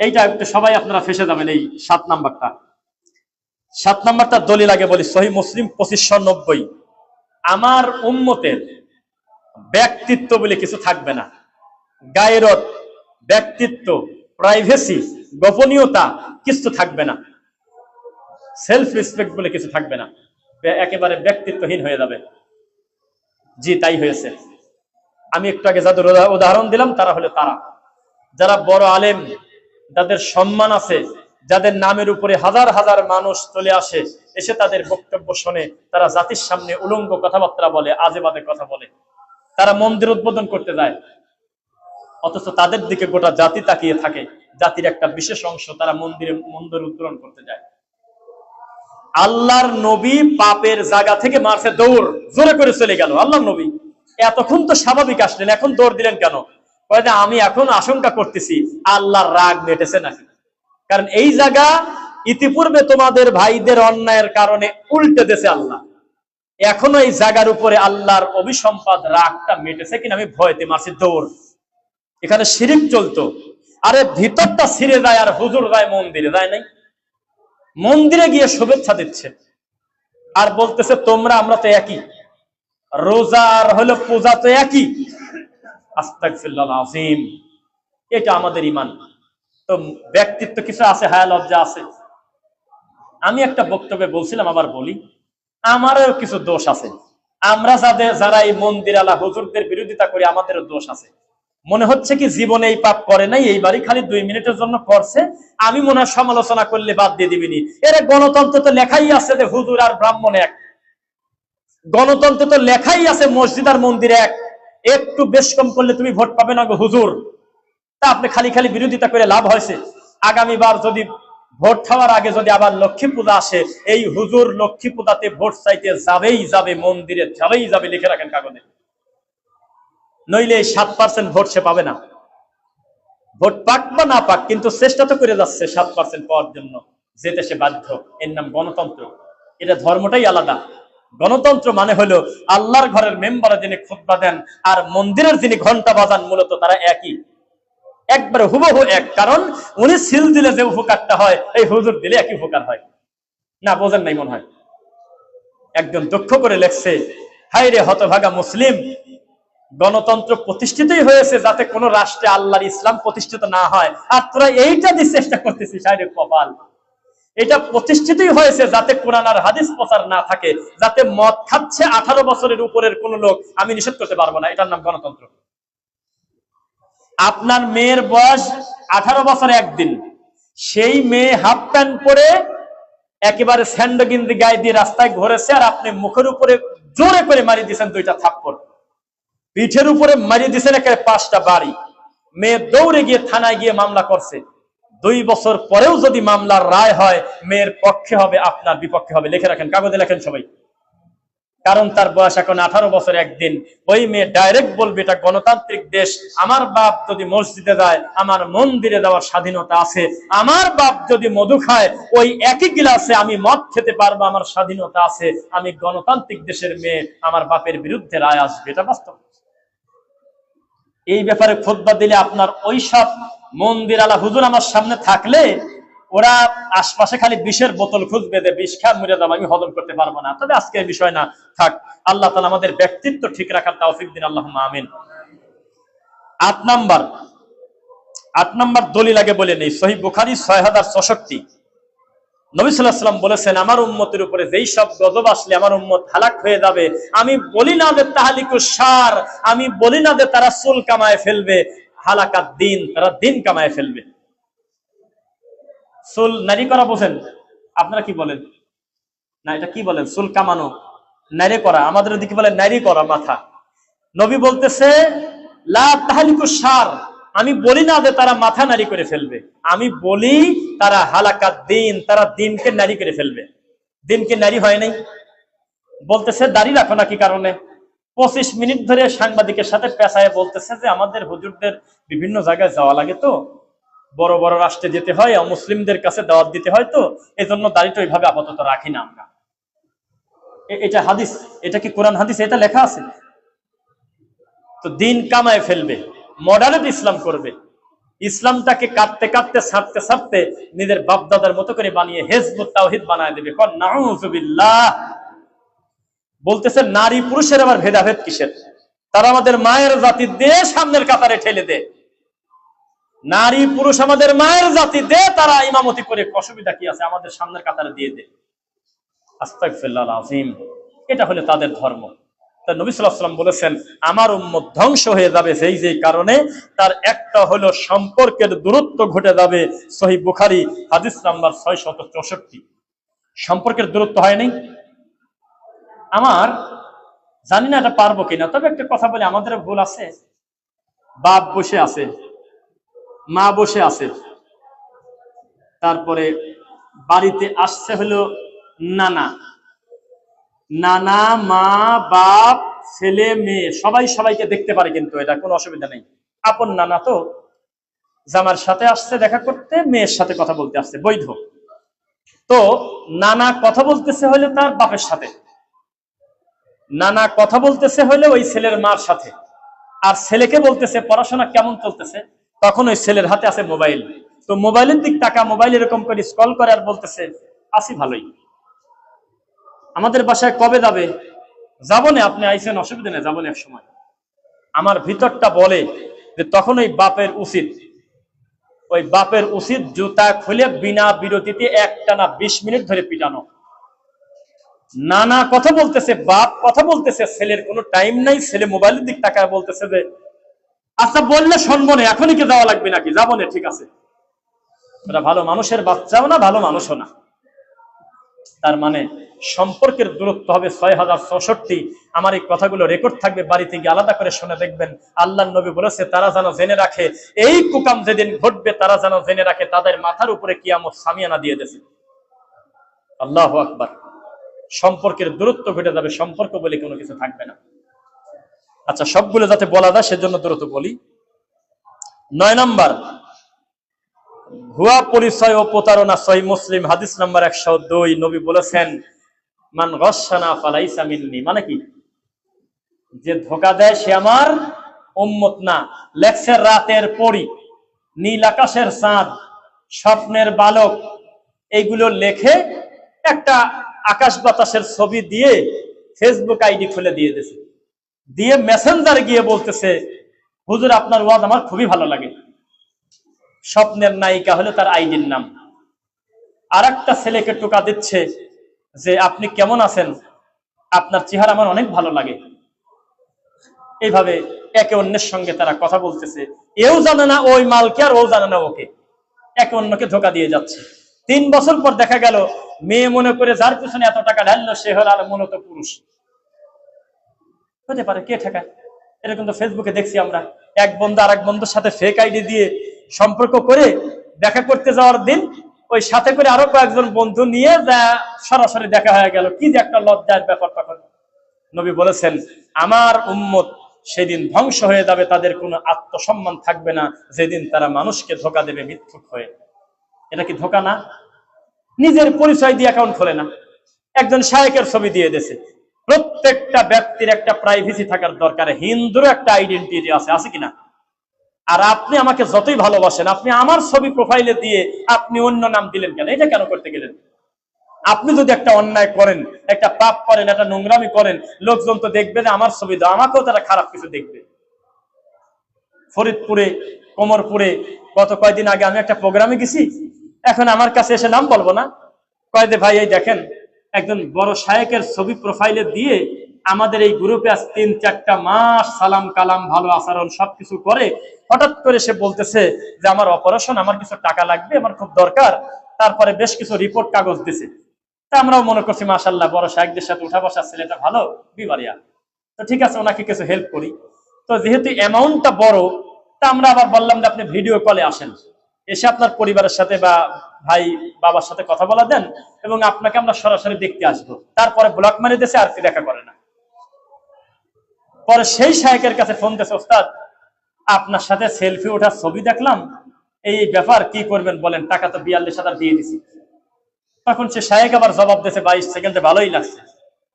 এইটা একটু সবাই আপনারা ফেসে যাবেন, এই সাত নাম্বারটা। সাত নাম্বারটা দলিল আগে বলি, সহি মুসলিম পঁচিশশো নব্বই। আমার উম্মতের ব্যক্তিত্ব বলে কিছু থাকবে না। গায়রত ব্যক্তিত্ব প্রাইভেসি গোপনীয়তা কিছু থাকবে না। সেলফ রেসপেক্ট বলে কিছু থাকবে না। একেবারে ব্যক্তিত্বহীন হয়ে যাবে। জি, তাই হয়েছে। আমি একটু আগে যাদের উদাহরণ দিলাম, তারা হলো তারা। যারা বড় আলেম যাদের সম্মান আছে, যাদের নামের উপরে হাজার হাজার মানুষ চলে আসে, এসে তাদের বক্তব্য শোনে, তারা জাতির সামনে উলঙ্গ কথাবার্তা বলে, আজে বাজে কথা বলে। তারা মন্দির উদ্বোধন করতে যায়, অথচ তাদের দিকে গোটা জাতি তাকিয়ে থাকে, জাতির একটা বিশেষ অংশ তারা মন্দিরে মন্দির উদ্বোধন করতে যায়। আল্লাহর নবী পাপের জায়গা থেকে মারছে দৌড়, জোরে করে চলে গেল আল্লাহর নবী। এতক্ষণ তো স্বাভাবিক আসলেন, এখন দৌড় দিলেন কেন? যে আমি এখন আশঙ্কা করতেছি, আল্লাহর রাগ মেটেছে নাকি? কারণ এই জায়গা ইতিপূর্বে তোমাদের ভাইদের অন্যায়ের কারণে উল্টে দেছে আল্লাহ। এখনও এই জায়গার উপরে আল্লাহর অভিসম্পাদ রাগটা মেটেছে কিনা আমি ভয়তে মারছি, দৌড়। এখানে শিরিক চলতো। আরে ভিতরটা ছিঁড়ে যায় আর হুজুর যায় মন্দিরে, যায় নাই? মন্দিরে গিয়ে শুভেচ্ছা দিচ্ছে। আর বলতেছে, তোমরা, আমরা তো একই। রোজা আর হলো পূজা তো একই। আস্তাগফিরুল্লাহ আজিম এটা আমাদের ইমান তো ব্যক্তিত্ব কিছু আছে, হায়া লজ্জা আছে। আমি একটা বক্তব্যে বলছিলাম, আবার বলি, আমারও কিছু দোষ আছে। আমরা যাদের যারা এই মন্দির আলা হুজুরদের বিরোধিতা করি, আমাদেরও দোষ আছে। মনে হচ্ছে কি জীবনে এই পাপ করে নাই এইবারই খালি দুই মিনিটের জন্য করছে, আমি মনে হয় সমালোচনা করলে বাদ দিয়ে দিবিনি এরা গণতন্ত্র তো লেখাই আছে যে হুজুর আর ব্রাহ্মণ এক। গণতন্ত্র তো লেখাই আছে মসজিদ আর মন্দির এক। একটু বেশ কম করলে তুমি ভোট পাবে না গো হুজুর। তা আপনি খালি খালি বিরোধিতা করে লাভ হয়েছে। আগামীবার যদি ভোট খাওয়ার আগে যদি আবার লক্ষ্মী পূজা আসে, এই হুজুর লক্ষ্মী পূজাতে ভোট চাইতে যাবেই যাবে, মন্দিরে যাবেই যাবে লিখে রাখেন কাগজে। নইলে এই সাত পার্সেন্ট ভোট সে পাবে না। ভোট পাক বা না পাক, কিন্তু চেষ্টা তো করে যাচ্ছে সাত পার্সেন্ট পাওয়ার জন্য, যেতে সে বাধ্য। এর নাম গণতন্ত্র। এটা ধর্মটাই আলাদা। গণতন্ত্র মানে হলো আল্লাহর ঘরের মেম্বারে যিনি খুতবা দেন আর মন্দিরের যিনি ঘণ্টা বাজান মূলত তারা একই। একবারে হুবহু এক, কারণ উনি সিল দিলে যে উপকারটা হয়, এই হুজুর দিলে একই উপকার হয়। না, বোঝেন নাই মনে হয়? একজন দক্ষ করে লেখছে হাই রে হতভাগা মুসলিম, গণতন্ত্র প্রতিষ্ঠিতই হয়েছে যাতে কোন রাষ্ট্রে আল্লাহর ইসলাম প্রতিষ্ঠিত না হয়। আর তোরা এইটা দিয়ে চেষ্টা করতেছিস হাই রে কপাল। এটা প্রতিষ্ঠিতই হয়েছে যাতে কোরআন আর হাদিস প্রচার না থাকে, যাতে মদ খাচ্ছে আঠারো বছরের উপরের কোন লোক, আমি নিষেধ করতে পারব না। এটার নাম গণতন্ত্র। আপনার মেয়ের বয়স আঠারো বছর একদিন। সেই মেয়ে হাফ প্যান্ট পরে একেবারে স্যান্ড গিন্দি গায়ে দিয়ে রাস্তায় ঘুরেছে আর আপনি মুখের উপরে জোরে করে মারি দিয়েছেন দুইটা থাপ্পড়। পিঠের উপরে মারিয়ে দিয়েছেন একেবারে পাঁচটা বাড়ি। মেয়ে দৌড়ে গিয়ে থানায় গিয়ে মামলা করছে। দুই বছর পরেও যদি মামলার রায় হয়, মেয়ের পক্ষে হবে, আপনার বিপক্ষে হবে। লিখে রাখেন, কাগজে লেখেন সবাই। কারণ তার বয়স এখন আঠারো বছর একদিন। ওই মেয়ে ডাইরেক্ট বলবে, এটা গণতান্ত্রিক দেশ। আমার বাপ যদি মসজিদে যায়, আমার মন্দিরে যাওয়ার স্বাধীনতা আছে। আমার বাপ যদি মধু খায়, ওই একই গিলাসে আমি মদ খেতে পারব, আমার স্বাধীনতা আছে। আমি গণতান্ত্রিক দেশের মেয়ে, আমার বাপের বিরুদ্ধে রায় আসবে। এটা বাস্তব। এই ব্যাপারে খোদবা দিলে আপনার ওই সব মন্দির আলা হুজুর আমার সামনে থাকলে ওরা আশপাশে খালি বিষের বোতল খুঁজবে যে বিষ খা মরে যাব, আমি হজম করতে পারব না। তবে আজকের বিষয় না থাক। আল্লাহ তালা আমাদের ব্যক্তিত্ব ঠিক রাখার তাওফিক দিন। আল্লাহ আমিন। আট নাম্বার। আট নাম্বার দলিল আগে বলে নেই। সহি বুখারি ছয় হাজার চৌষট্টি নবী সাল্লাহ সাল্লাম বলেছেন, আমার উম্মতের উপরে যেই সব গজব আসলে আমার উম্মত হালাক হয়ে যাবে। আমি বলি না যে তাহালিকু সার আমি বলি না যে তারা চুল কামায় ফেলবে। হালাকাত দিন, তারা দিন কামায় ফেলবে। চুল নারী করা বোঝেন? আপনারা কি বলেন? না, এটা কি বলেন? চুল কামানো, নারী করা। আমাদের দিকে বলে নারী করা মাথা। নবী বলতেছে, লা তাহালিকু সার আমি বলি না যে তারা মাথা নারী করে ফেলবে। আমি বলি তারা হালাকাত দিন, তারা দিনকে নারী করে ফেলবে। দিনকে নারী হয় নাই। বলতেছে দাড়ি রাখো না কি কারণে? পঁচিশ মিনিট ধরে সাংবাদিকের সাথে পেশায় বলতেছে যে, আমাদের হুজুরদের বিভিন্ন জায়গায় যাওয়া লাগে তো। বড় বড় রাষ্ট্রে যেতে হয় মুসলিমদের কাছে দাওয়াত দিতে হয় তো। এই জন্য দাড়িটা ওইভাবে আপাতত রাখি না আমরা। এটা হাদিস। এটা কি কোরআন হাদিস? এটা লেখা আছে? তো দিন কামায় ফেলবে। মডারেট ইসলাম করবে। ইসলামটাকে কাটতে কাটতে ছাড়তে ছাড়তে নিজের বাপদাদার মতো করে বানিয়ে হেজবুত তাওহিদ বানায় দেবে। বলতেছে, নারী পুরুষের আবার ভেদাভেদ কিসের? তারা আমাদের মায়ের জাতি দে, সামনের কাতারে ঠেলে দে। নারী পুরুষ আমাদের মায়ের জাতি দে, তারা ইমামতি করে। অসুবিধা কি আছে? আমাদের সামনের কাতারে দিয়ে দে। আস্তাগফিরুল্লাহ আজিম এটা হলো তাদের ধর্ম। নবী বলেছেন, আমার উম্মত ধ্বংস হয়ে যাবে সেই যে কারণে, তার একটা হলো সম্পর্কের দূরত্ব ঘটে যাবে। সহি বুখারী, হাদিস নাম্বার ছয় সম্পর্কের দূরত্ব হয় নাই? আমার, জানি না এটা পারব কিনা, তবে একটা কথা বলি, আমাদের ভুল আছে। বাপ বসে আছে, মা বসে আছে। তারপরে বাড়িতে আসছে হলো নানা। নানা, মা, বাপ, ছেলে, মেয়ে, সবাই সবাইকে দেখতে পারে কিন্তু এটা, কোনো অসুবিধা নেই। আপন নানা তো। জামার সাথে আসছে, দেখা করতে, মেয়ের সাথে কথা বলতে আসছে, বৈধ। তো নানা কথা বলতেছে হলে তার বাপের সাথে। নানা কথা বলতেছে হলে ওই ছেলের মার সাথে। আর ছেলেকে বলতেছে, পড়াশোনা কেমন চলতেছে? তখন ওই ছেলের হাতে আছে মোবাইল। তো মোবাইলের দিক টাকা মোবাইল এরকম করে স্কল করে আর বলতেছে, আসি ভালোই। আমাদের বাসায় কবে যাবে? যাব না আপনি আইসেন অসুবিধা নেই যাব না এক সময়। আমার ভিতরটা বলে যে তখন ওই বাপের উচিত। ওই বাপের উচিত জুতা খুলে বিনা বিরতিতে একটানা বিশ মিনিট ধরে পিটানো। নানা কথা বলতেছে, বাপ কথা বলতেছে, ছেলের কোনো টাইম নাই, ছেলে মোবাইলের দিক টাকায় বলতেছে যে আচ্ছা বললে শুনব না, এখনই কি যাওয়া লাগবে নাকি? যাব না ঠিক আছে। ওরা ভালো মানুষের বাচ্চাও না, ভালো মানুষও না। তার মানে সম্পর্কের দূরত্ব হবে ছয় হাজার চৌষট্টি আমার এই কথাগুলো রেকর্ড থাকবে, বাড়িতে গিয়ে আলাদা করে শুনে দেখবেন। আল্লাহ নবী বলেছে, তারা যেন জেনে রাখে, এই কুকাম যেদিন ঘটবে, তারা যেন জেনে রাখে, তাদের মাথার উপরে কিয়ামত সামিয়ানা দিয়ে দেবে আল্লাহ আকবার। সম্পর্কের দূরত্ব ঘটে যাবে, সম্পর্ক বলে কোনো কিছু থাকবে না। আচ্ছা সবগুলো যাতে বলা যায়, সেজন্য দূরত্ব বলি। নয় নাম্বার ভুয়া পরিচয় ও প্রতারণা সহি মুসলিম, হাদিস নাম্বার একশো দুই। নবী বলেছেন, মান গসানা মানে কি? যে ধোকা দেয় সে আমার উম্মত না। রাতের পরি, নীল আকাশের চাঁদ, স্বপ্নের বালক। এইগুলো লেখে একটা আকাশ বাতাসের ছবি দিয়ে ফেসবুক আইডি খুলে দিয়ে দিয়েছে। দিয়ে মেসেঞ্জার গিয়ে বলতেছে, হুজুর, আপনার ওয়াজ আমার খুবই ভালো লাগে। স্বপ্নের নায়িকা হলো তার আইডির নাম। আর একটা ছেলেকে টোকা দিচ্ছে যে, আপনি কেমন আছেন? আপনার চেহারা আমার অনেক ভালো লাগে। এইভাবে একে অন্যের সঙ্গে তারা কথা বলতেছে। এও জানে না ওই মালকে আর ও জানে না ওকে। একে অন্যকে ধোকা দিয়ে যাচ্ছে। তিন বছর পর দেখা গেল, মেয়ে মনে করে যার পিছনে এত টাকা ঢাললো, সে হল আর মূলত পুরুষ। হতে পারে, কে ঠেকায়? এরকম তো ফেসবুকে দেখছি আমরা। এক বন্ধু আর এক বন্ধুর সাথে ফেক আইডি দিয়ে সম্পর্ক করে দেখা করতে যাওয়ার দিন, ওই সাথে করে আরও কয়েকজন বন্ধু নিয়ে যা সরাসরি দেখা হয়ে গেল। কি যে একটা লজ্জার ব্যাপার তখন। নবী বলেছেন, আমার উম্মত সেদিন ধ্বংস হয়ে যাবে, তাদের কোনো আত্মসম্মান থাকবে না, যেদিন তারা মানুষকে ধোকা দেবে মিথ্যুক হয়ে। এটা কি ধোকা না? নিজের পরিচয় দিয়ে অ্যাকাউন্ট খোলে না। একজন শায়েকের ছবি দিয়ে দিয়েছে। প্রত্যেকটা ব্যক্তির একটা প্রাইভেসি থাকার দরকার। হিন্দুরও একটা আইডেন্টিটি আছে আছে কিনা? আর আপনি আমাকে যতই ভালোবাসেন, আপনি আমার ছবি প্রোফাইলে দিয়ে আপনি অন্য নাম দিলেন কেন? এটা কেন করতে গেলেন? আপনি যদি একটা অন্যায় করেন, একটা পাপ করেন, একটা নোংরামি করেন, লোকজন তো দেখবে যে আমার ছবি দাও, আমাকেও তারা খারাপ কিছু দেখবে। ফরিদপুরে, কোমরপুরে, গত কয়দিন আগে আমি একটা প্রোগ্রামে গেছি, এখন আমার কাছে এসে নাম বলব না। কয়দে ভাই, এই দেখেন, একজন বড় শায়েকের ছবি প্রোফাইলে দিয়ে আমাদের এই গ্রুপে আজ তিন, চারটা মাস সালাম, কালাম, ভালো আচরণ সবকিছু করে হঠাৎ করে সে বলতেছে যে, আমার অপারেশন আমার কিছু টাকা লাগবে, আমার খুব দরকার। তারপরে বেশ কিছু রিপোর্ট কাগজ দিছে। তা আমরাও মনে করছি মাসাল্লাহ বড় শাহেকদের সাথে উঠা বসা, ছেলেটা ভালো, বিবারিয়া। তো ঠিক আছে, ওনাকে কিছু হেল্প করি। তো যেহেতু অ্যামাউন্টটা বড়, তা আমরা আবার বললাম যে, আপনি ভিডিও কলে আসেন। এসে আপনার পরিবারের সাথে বা ভাই, বাবার সাথে কথা বলা দেন এবং আপনাকে আমরা সরাসরি দেখতে আসব। তারপরে ব্লক মারি দেশে আর কি দেখা করে না। পরে সেই শায়কের কাছে ফোন দিয়েছে, ওস্তাদ, আপনার সাথে সেলফি ওঠার ছবি দেখলাম। এই ব্যাপার কি করবেন বলেন, টাকা তো বিয়াল্লিশ হাজার দিয়ে দিছি। তখন সে শায়েক আবার জবাব দিয়েছে, বাইশ সেকেন্ডে ভালোই লাগছে।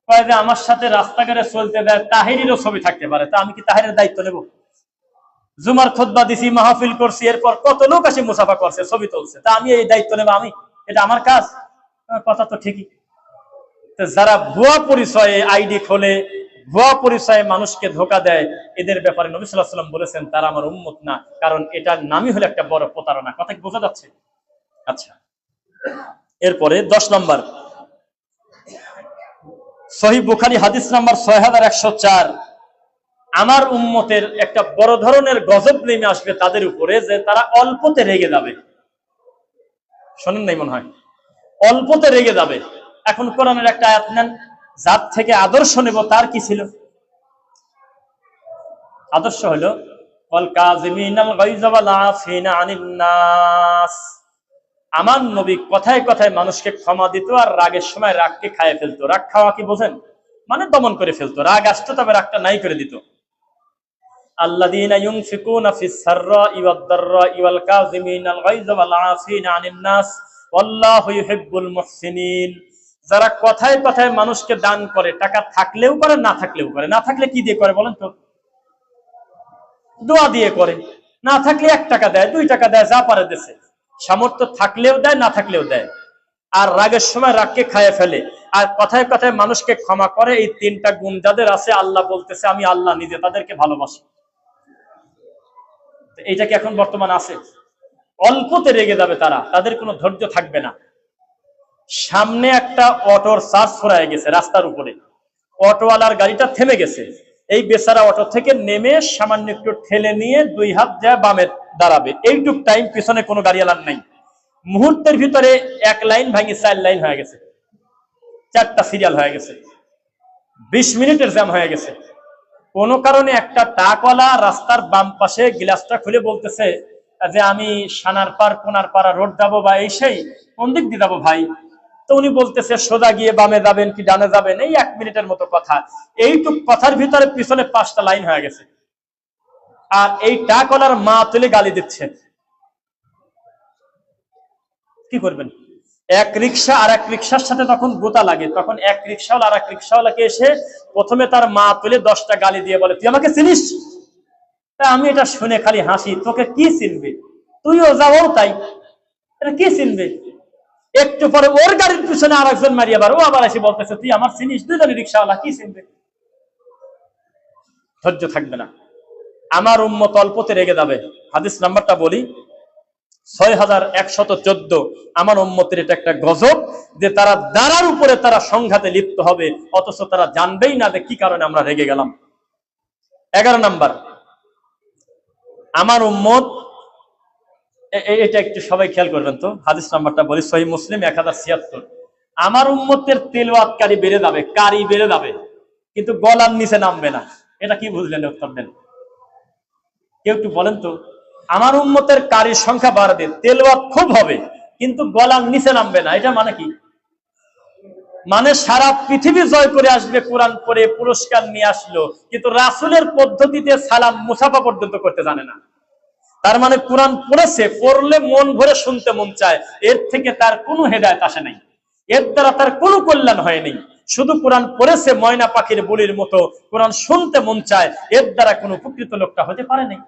কয় যে আমার সাথে রাস্তাঘাটে চলতে দেয় তাহিরেরও ছবি থাকতে পারে, তা আমি কি তাহিরের দায়িত্ব নেব? জুমার খোদবা দিছি, মাহফিল করছি, এরপর কত লোক আসে মুসাফা করছে, ছবি তুলছে। তা আমি এই দায়িত্ব নেব, আমি? এটা আমার কাজ? কথা তো ঠিকই। যারা ভুয়া পরিচয়ে আইডি খোলে ভুয়া পরিচয়ে মানুষকে ধোকা দেয়, এদের ব্যাপারে নবী সাল্লাহ সাল্লাম বলেছেন, তারা আমার উম্মত না, কারণ এটার নামই হলো একটা বড় প্রতারণা। কথা কি বোঝা যাচ্ছে? আচ্ছা। এরপরে দশ নম্বর। সহি বুখারি হাদিস নাম্বার ছয় হাজার একশো চার। আমার উম্মতের একটা বড় ধরনের গজব নেমে আসবে তাদের উপরে যে তারা অল্পতে রেগে যাবে। শোনেন নাই মনে হয়? অল্পতে রেগে যাবে। এখন কোরআনের একটা আয়াত নেন যার থেকে আদর্শ নেব, তার কি ছিল? আদর্শ হলো আমার নবী কথায় কথায় মানুষকে ক্ষমা দিত আর রাগের সময় রাগকে খাইয়ে ফেলতো। রাগ খাওয়া কি বোঝেন? মানে দমন করে ফেলতো। রাগ আসতো, তবে রাগটা নাই করে দিত। আল্লাযীনা যারা কথায় কথায় মানুষকে দান করে, টাকা থাকলেও করে, না থাকলেও করে। না থাকলে কি দিয়ে করে বলেন তো? দোয়া দিয়ে করে। না থাকলে এক টাকা দেয়, দুই টাকা দেয়, যা পারে দেশে। সামর্থ্য থাকলেও দেয়, না থাকলেও দেয়। আর রাগের সময় রাগকে খাইয়ে ফেলে। আর কথায় কথায় মানুষকে ক্ষমা করে, এই তিনটা গুণ যাদের আছে, আল্লাহ বলতেছে, আমি আল্লাহ, নিজে তাদেরকে ভালোবাসি। এইটা কি এখন বর্তমান আছে? অল্পতে রেগে যাবে তারা, তাদের কোনো ধৈর্য থাকবে না। সামনে একটা অটোর চার্জ ফুরায় গেছে রাস্তার উপরে। অটোওয়ালার গাড়িটা থেমে গেছে। এই বেচারা অটো থেকে নেমে সামান্য একটু ঠেলে নিয়ে দুই হাত যায় বামে দাঁড়াবে। এইটুক টাইম পিছনে কোনো গাড়িওয়ালার নাই। মুহূর্তের ভিতরে এক লাইন ভাঙি চার লাইন হয়ে গেছে। চারটা সিরিয়াল হয়ে গেছে। বিশ মিনিটের জ্যাম হয়ে গেছে। কোনো কারণে একটা টাকওয়ালা রাস্তার বাম পাশে গ্লাসটা খুলে বলতেছে যে, আমি সানার পার কোনার পাড়া রোড যাব বা এই সেই, কোন দিক দিয়ে যাব ভাই? তো উনি বলতেছে, সোজা গিয়ে বামে যাবেন কি ডানে যাবেন? এই এক মিনিটের মতো কথা। এইটুক কথার ভিতরে পিছনে পাঁচটা লাইন হয়ে গেছে। আর এই টাকওয়ালার মা তুলে গালি দিচ্ছে। কি করবেন? এক রিক্সা আর এক রিক্সার সাথে তখন গোতা লাগে। তখন এক রিক্সাওয়ালা আর এক রিক্সাওয়ালাকে এসে প্রথমে তার মা তুলে দশটা গালি দিয়ে বলে, তুই আমাকে চিনিস? তা আমি এটা শুনে খালি হাসি। তোকে কি চিনবে? তুইও যাও তাই। এটা কি চিনবে? একটু পরে ওর গাড়ির পিছনে আর একজন মারিয়ে আবার ও আবার এসে বলতেছে, তুই আমার চিনিস দুজনে রিক্সাওয়ালা কি চিনবে? ধৈর্য থাকবে না। আমার উম্মত অল্পতে রেগে যাবে। হাদিস নাম্বারটা বলি ছয় হাজার একশত চোদ্দ। আমার উম্মতের এটা একটা গজব যে তারা দ্বারার উপরে তারা সংঘাতে লিপ্ত হবে, অথচ তারা জানবেই না যে কি কারণে আমরা রেগে গেলাম। এগারো নাম্বার, আমার উম্মত এটা একটু সবাই খেয়াল করবেন তো। হাদিস নাম্বারটা বলি, সহি মুসলিম এক হাজার ছিয়াত্তর। আমার উম্মতের তেলওয়াতকারী বেড়ে যাবে, কারি বেড়ে যাবে, কিন্তু গলার নিচে নামবে না। এটা কি বুঝলেন উত্তর দেন? কেউ একটু বলেন তো। আমার উম্মতের কারির সংখ্যা বাড়বে, তেলওয়াত খুব হবে, কিন্তু গলার নিচে নামবে না। এটা মানে কি? মানে সারা পৃথিবী জয় করে আসবে, কোরআন পরে পুরস্কার নিয়ে আসলো, কিন্তু রাসুলের পদ্ধতিতে সালাম মুসাফা পর্যন্ত করতে জানে না। তার মানে কোরআন পড়েছে, পড়লে মন ভরে শুনতে মন চায়। এর থেকে তার কোনো হেদায়ত আসে নাই। এর দ্বারা তার কোনো কল্যাণ হয়নি শুধু কোরআন পড়েছে ময়না পাখির বলির মতো, কোরআন শুনতে মন চায়, এর দ্বারা কোনো উপকৃত লোকটা হতে পারে নাই।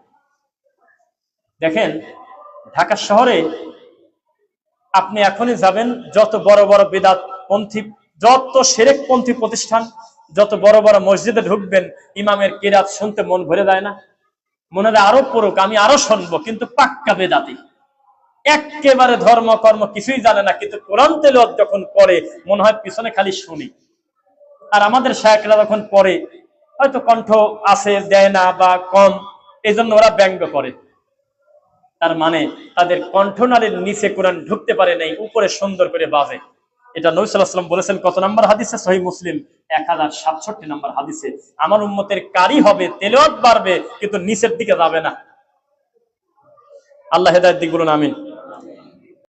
দেখেন, ঢাকা শহরে আপনি এখনই যাবেন, যত বড় বড় বেদাত পন্থী, যত সেরেক পন্থী প্রতিষ্ঠান, যত বড় বড় মসজিদে ঢুকবেন, ইমামের কিরাত শুনতে মন ভরে যায় না। মনে আরও পড়ুক আমি আরও শুনব, কিন্তু পাক্কা বেদাতি। একেবারে ধর্ম কর্ম কিছুই জানে না, কিন্তু কোরআন তেলত যখন পড়ে, মনে হয় পিছনে খালি শুনি। আর আমাদের শায়করা যখন পড়ে, হয়তো কণ্ঠ আছে, দেয় না বা কম এই জন্য ওরা ব্যঙ্গ করে। তার মানে তাদের কণ্ঠনালীর নিচে কোরআন ঢুকতে পারে নাই, উপরে সুন্দর করে বাজে। এটা নবী বলেছেন কত নম্বর হাদিসে? সহি মুসলিম। এক হাজার সাতষট্টি নম্বর হাদিসে, আমার উম্মতের কারি হবে তেলেও বাড়বে, কিন্তু নিচের দিকে যাবে না। আল্লাহ হেদায়ত দিক আমিন।